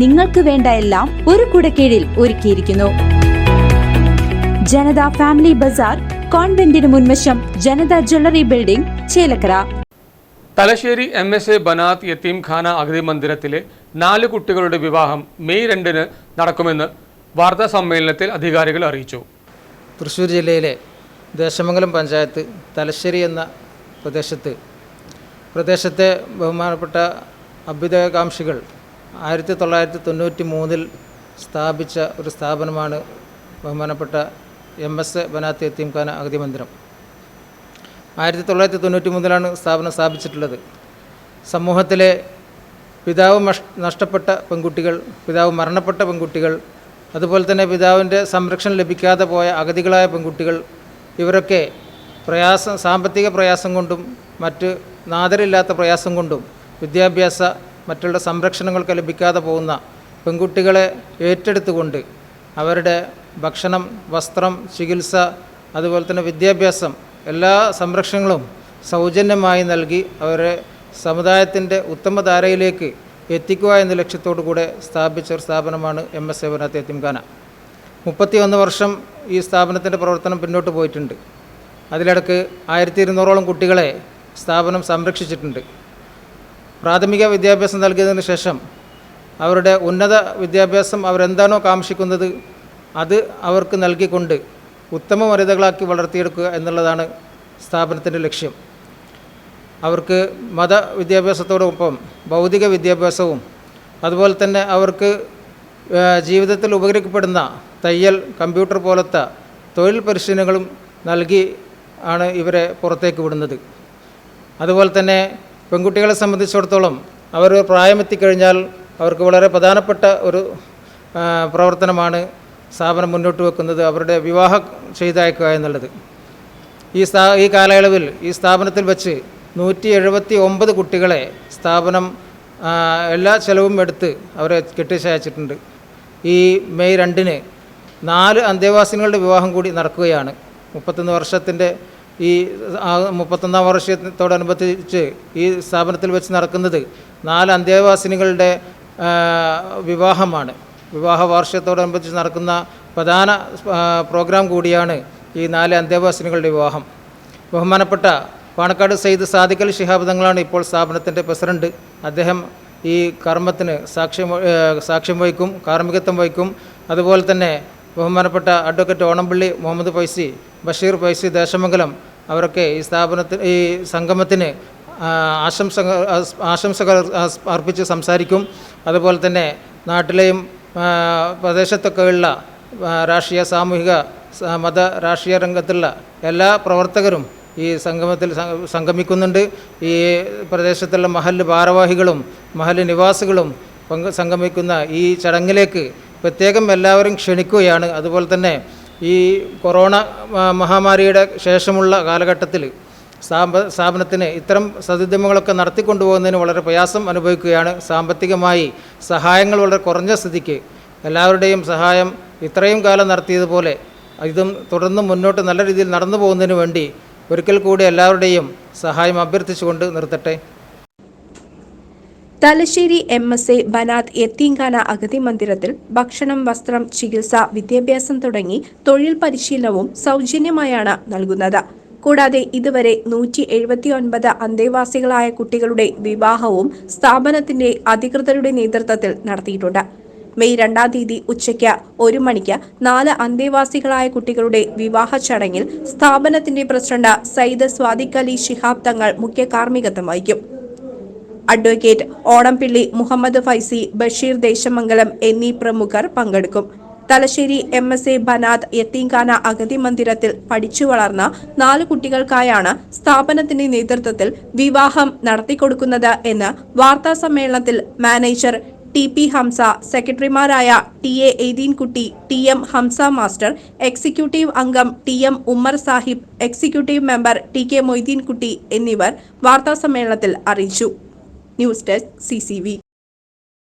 നിങ്ങൾക്ക് വേണ്ട എല്ലാം ഒരു കുടക്കീഴിൽ ഒരുക്കിയിരിക്കുന്നു. ജനത ഫാമിലി ബസാർ കോൺവെന്റിന് മുൻവശം Janatha jewellery building Chelakkara. Thalassery M S A Banath Yatheemkhana അഗതി മന്ദിരത്തിലെ നാല് കുട്ടികളുടെ വിവാഹം മെയ് രണ്ടിന് നടക്കുമെന്ന് വാർത്താ സമ്മേളനത്തിൽ അധികാരികൾ അറിയിച്ചു. തൃശ്ശൂർ ജില്ലയിലെ ദേശമംഗലം പഞ്ചായത്ത് തലശ്ശേരി എന്ന പ്രദേശത്ത് പ്രദേശത്തെ ബഹുമാനപ്പെട്ട അഭ്യുദയകാംക്ഷികൾ ആയിരത്തി തൊള്ളായിരത്തി തൊണ്ണൂറ്റി മൂന്നിൽ സ്ഥാപിച്ച ഒരു സ്ഥാപനമാണ് ബഹുമാനപ്പെട്ട എം എസ് എ ബനാത്തി എത്തീംഖാന അഗതി മന്ദിരം ആയിരത്തി തൊള്ളായിരത്തി തൊണ്ണൂറ്റി മൂന്നിലാണ് സ്ഥാപനം സ്ഥാപിച്ചിട്ടുള്ളത്. സമൂഹത്തിലെ പിതാവ് നഷ്ടപ്പെട്ട പെൺകുട്ടികൾ പിതാവ് മരണപ്പെട്ട പെൺകുട്ടികൾ അതുപോലെ തന്നെ പിതാവിന്റെ സംരക്ഷണം ലഭിക്കാതെ പോയ അഗതികളായ പെൺകുട്ടികൾ ഇവരൊക്കെ പ്രയാസം സാമ്പത്തിക പ്രയാസം കൊണ്ടും മറ്റ് നാദരില്ലാത്ത പ്രയാസം കൊണ്ടും വിദ്യാഭ്യാസ മറ്റുള്ള സംരക്ഷണങ്ങൾക്ക് ലഭിക്കാതെ പോകുന്ന പെൺകുട്ടികളെ ഏറ്റെടുത്തുകൊണ്ട് അവരുടെ ഭക്ഷണം വസ്ത്രം ചികിത്സ അതുപോലെ തന്നെ വിദ്യാഭ്യാസം എല്ലാ സംരക്ഷണങ്ങളും സൗജന്യമായി നൽകി അവരെ സമുദായത്തിന്റെ ഉത്തമധാരയിലേക്ക് എത്തിക്കുക എന്ന ലക്ഷ്യത്തോടു കൂടെ സ്ഥാപിച്ച ഒരു സ്ഥാപനമാണ് എം എസ് സേവനത്തെ എത്തിംഖാന. മുപ്പത്തിയൊന്ന് വർഷം ഈ സ്ഥാപനത്തിന്റെ പ്രവർത്തനം പിന്നോട്ട് പോയിട്ടുണ്ട്. അതിലിടക്ക് ആയിരത്തി ഇരുന്നൂറോളം കുട്ടികളെ സ്ഥാപനം സംരക്ഷിച്ചിട്ടുണ്ട്. പ്രാഥമിക വിദ്യാഭ്യാസം നൽകിയതിന് ശേഷം അവരുടെ ഉന്നത വിദ്യാഭ്യാസം അവരെന്താണോ കാക്ഷിക്കുന്നത് അത് അവർക്ക് നൽകിക്കൊണ്ട് ഉത്തമ വനിതകളാക്കി വളർത്തിയെടുക്കുക എന്നുള്ളതാണ് സ്ഥാപനത്തിന്റെ ലക്ഷ്യം. അവർക്ക് മത വിദ്യാഭ്യാസത്തോടൊപ്പം ഭൗതിക വിദ്യാഭ്യാസവും അതുപോലെ തന്നെ അവർക്ക് ജീവിതത്തിൽ ഉപകരിക്കപ്പെടുന്ന തയ്യൽ കമ്പ്യൂട്ടർ പോലത്തെ തൊഴിൽ പരിശീലനങ്ങളും നൽകി ആണ് ഇവരെ പുറത്തേക്ക് വിടുന്നത്. അതുപോലെ തന്നെ പെൺകുട്ടികളെ സംബന്ധിച്ചിടത്തോളം അവർ പ്രായമെത്തിക്കഴിഞ്ഞാൽ അവർക്ക് വളരെ പ്രധാനപ്പെട്ട ഒരു പ്രവർത്തനമാണ് സ്ഥാപനം മുന്നോട്ട് വെക്കുന്നത്. അവരുടെ വിവാഹം ചെയ്തയക്കുക എന്നുള്ളത്. ഈ സ്ഥാ ഈ കാലയളവിൽ ഈ സ്ഥാപനത്തിൽ വച്ച് നൂറ്റി എഴുപത്തി ഒമ്പത് കുട്ടികളെ സ്ഥാപനം എല്ലാ ചെലവും എടുത്ത് അവരെ കെട്ടിച്ചയച്ചിട്ടുണ്ട്. ഈ മെയ് രണ്ടിന് നാല് അന്തേവാസികളുടെ വിവാഹം കൂടി നടക്കുകയാണ്. മുപ്പത്തൊന്ന് വർഷത്തിന്റെ ഈ മുപ്പത്തൊന്നാം വർഷത്തോടനുബന്ധിച്ച് ഈ സ്ഥാപനത്തിൽ വെച്ച് നടക്കുന്നത് നാല് അന്തേവാസിനികളുടെ വിവാഹമാണ്. വിവാഹ വാർഷികത്തോടനുബന്ധിച്ച് നടക്കുന്ന പ്രധാന പ്രോഗ്രാം കൂടിയാണ് ഈ നാല് അന്തേവാസിനികളുടെ വിവാഹം. ബഹുമാനപ്പെട്ട പാണക്കാട് സെയ്ദ് സാദിഖൽ ശിഹാബ് തങ്ങളാണ് ഇപ്പോൾ സ്ഥാപനത്തിന്റെ പ്രസിഡന്റ്. അദ്ദേഹം ഈ കർമ്മത്തിന് സാക്ഷ്യം സാക്ഷ്യം വഹിക്കും കാർമ്മികത്വം വഹിക്കും. അതുപോലെ തന്നെ ബഹുമാനപ്പെട്ട അഡ്വക്കേറ്റ് ഓണംപള്ളി മുഹമ്മദ് പൈസി ബഷീർ പൈസി ദേശമംഗലം അവരൊക്കെ ഈ സ്ഥാപനത്തിന് ഈ സംഗമത്തിന് ആശംസകൾ ആശംസകൾ അർപ്പിച്ച് സംസാരിക്കും. അതുപോലെ തന്നെ നാട്ടിലെയും പ്രദേശത്തൊക്കെ പ്രദേശത്തൊക്കെയുള്ള രാഷ്ട്രീയ സാമൂഹിക മത രാഷ്ട്രീയ രംഗത്തുള്ള എല്ലാ പ്രവർത്തകരും ഈ സംഗമത്തിൽ സംഗമിക്കുന്നുണ്ട്. ഈ പ്രദേശത്തുള്ള മഹല്ല് ഭാരവാഹികളും മഹല്ല് നിവാസികളും സംഗമിക്കുന്ന ഈ ചടങ്ങിലേക്ക് പ്രത്യേകം എല്ലാവരും ക്ഷണിക്കുകയാണ്. അതുപോലെ തന്നെ ഈ കൊറോണ മഹാമാരിയുടെ ശേഷമുള്ള കാലഘട്ടത്തിൽ സ്ഥാപ സ്ഥാപനത്തിന് ഇത്തരം സതുദ്യമങ്ങളൊക്കെ നടത്തിക്കൊണ്ടുപോകുന്നതിന് വളരെ പ്രയാസം അനുഭവിക്കുകയാണ്. സാമ്പത്തികമായി സഹായങ്ങൾ വളരെ കുറഞ്ഞ സ്ഥിതിക്ക് എല്ലാവരുടെയും സഹായം ഇത്രയും കാലം നടത്തിയതുപോലെ ഇതും തുടർന്ന് മുന്നോട്ട് നല്ല രീതിയിൽ നടന്നു പോകുന്നതിന് വേണ്ടി ഒരിക്കൽ കൂടി എല്ലാവരുടെയും സഹായം അഭ്യർത്ഥിച്ചുകൊണ്ട് നിർത്തട്ടെ. Thalassery M S A Banat Yatheemkhana അഗതി മന്ദിരത്തിൽ ഭക്ഷണം വസ്ത്രം ചികിത്സ വിദ്യാഭ്യാസം തുടങ്ങി തൊഴിൽ പരിശീലനവും സൗജന്യമായാണ് നൽകുന്നത്. കൂടാതെ ഇതുവരെ നൂറ്റി എഴുപത്തി ഒൻപത് അന്തേവാസികളായ കുട്ടികളുടെ വിവാഹവും സ്ഥാപനത്തിന്റെ അധികൃതരുടെ നേതൃത്വത്തിൽ നടത്തിയിട്ടുണ്ട്. മെയ് രണ്ടാം തീയതി ഉച്ചയ്ക്ക് ഒരു മണിക്ക് നാല് അന്തേവാസികളായ കുട്ടികളുടെ വിവാഹ ചടങ്ങിൽ സ്ഥാപനത്തിന്റെ പ്രസിഡന്റ് സയ്യിദ് സ്വാദിഖ് അലി ശിഹാബ് തങ്ങൾ മുഖ്യ കാർമ്മികത്വം വഹിക്കും. അഡ്വക്കേറ്റ് ഓണംപിള്ളി മുഹമ്മദ് ഫൈസി ബഷീർ ദേശമംഗലം എന്നീ പ്രമുഖർ പങ്കെടുക്കും. Thalassery M S A Banat Yatheemkhana അഗതി മന്ദിരത്തിൽ പഠിച്ചു വളർന്ന നാല് കുട്ടികൾക്കായാണ് സ്ഥാപനത്തിന്റെ നേതൃത്വത്തിൽ വിവാഹം നടത്തിക്കൊടുക്കുന്നത് എന്ന് വാർത്താ സമ്മേളനത്തിൽ മാനേജർ ടി പി ഹംസ സെക്രട്ടറിമാരായ T A Aytheenkutty T M Hamsa master executive അംഗം T M Ummer Sahib executive member T K Moideenkutty എന്നിവർ വാർത്താസമ്മേളനത്തിൽ അറിയിച്ചു. News desk C